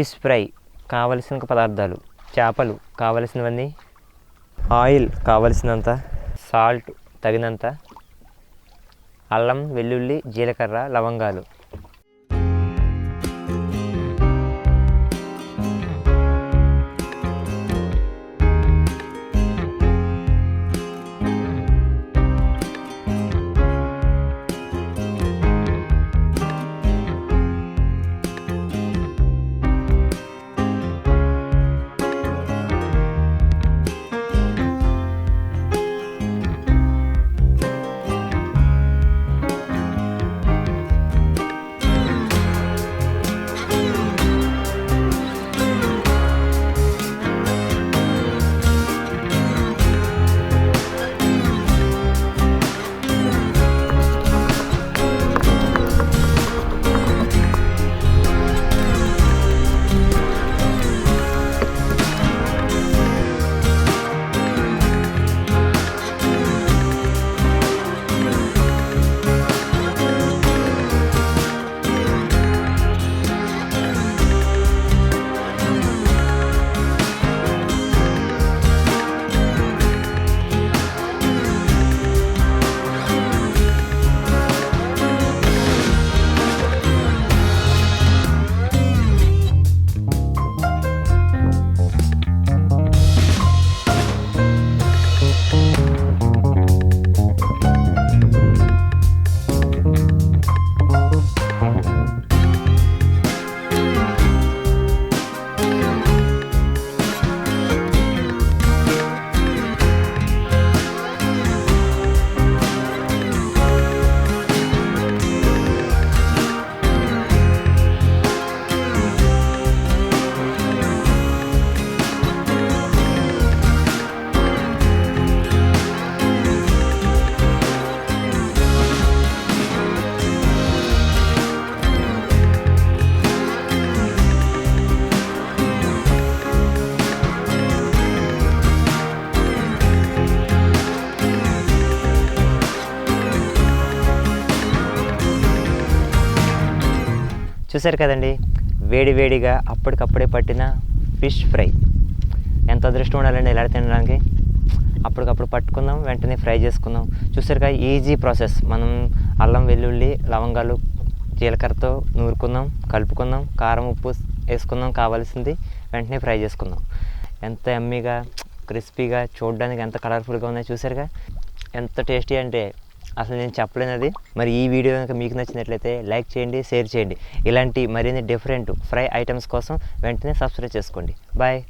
Fish fry కావలసిన పదార్థాలు చేపలు కావలసినవన్నీ ఆయిల్ కావలసినంత సాల్ట్ తగినంత అల్లం వెల్లుల్లి జీలకర్ర లవంగాలు. చూశారు కదండి? వేడి వేడిగా అప్పటికప్పుడే పట్టిన ఫిష్ ఫ్రై. ఎంత అదృష్టం ఉండాలండి ఇలా తినడానికి? అప్పటికప్పుడు పట్టుకుందాం వెంటనే ఫ్రై చేసుకుందాం. చూసారుగా కదా ఈజీ ప్రాసెస్. మనం అల్లం వెల్లుల్లి లవంగాలు జీలకర్రతో నూరుకుందాం కలుపుకుందాం కారం ఉప్పు వేసుకుందాం కావాల్సింది వెంటనే ఫ్రై చేసుకుందాం. ఎంత ఎమ్మీగా క్రిస్పీగా చూడడానికి ఎంత కలర్ఫుల్గా ఉన్నాయో చూసారుగా ఎంత టేస్టీ అంటే అసలు నేను చెప్పలేనది. మరి ఈ వీడియో కనుక మీకు నచ్చినట్లయితే లైక్ చేయండి షేర్ చేయండి. ఇలాంటి మరిన్ని డిఫరెంట్ ఫ్రై ఐటమ్స్ కోసం వెంటనే సబ్స్క్రైబ్ చేసుకోండి. బాయ్.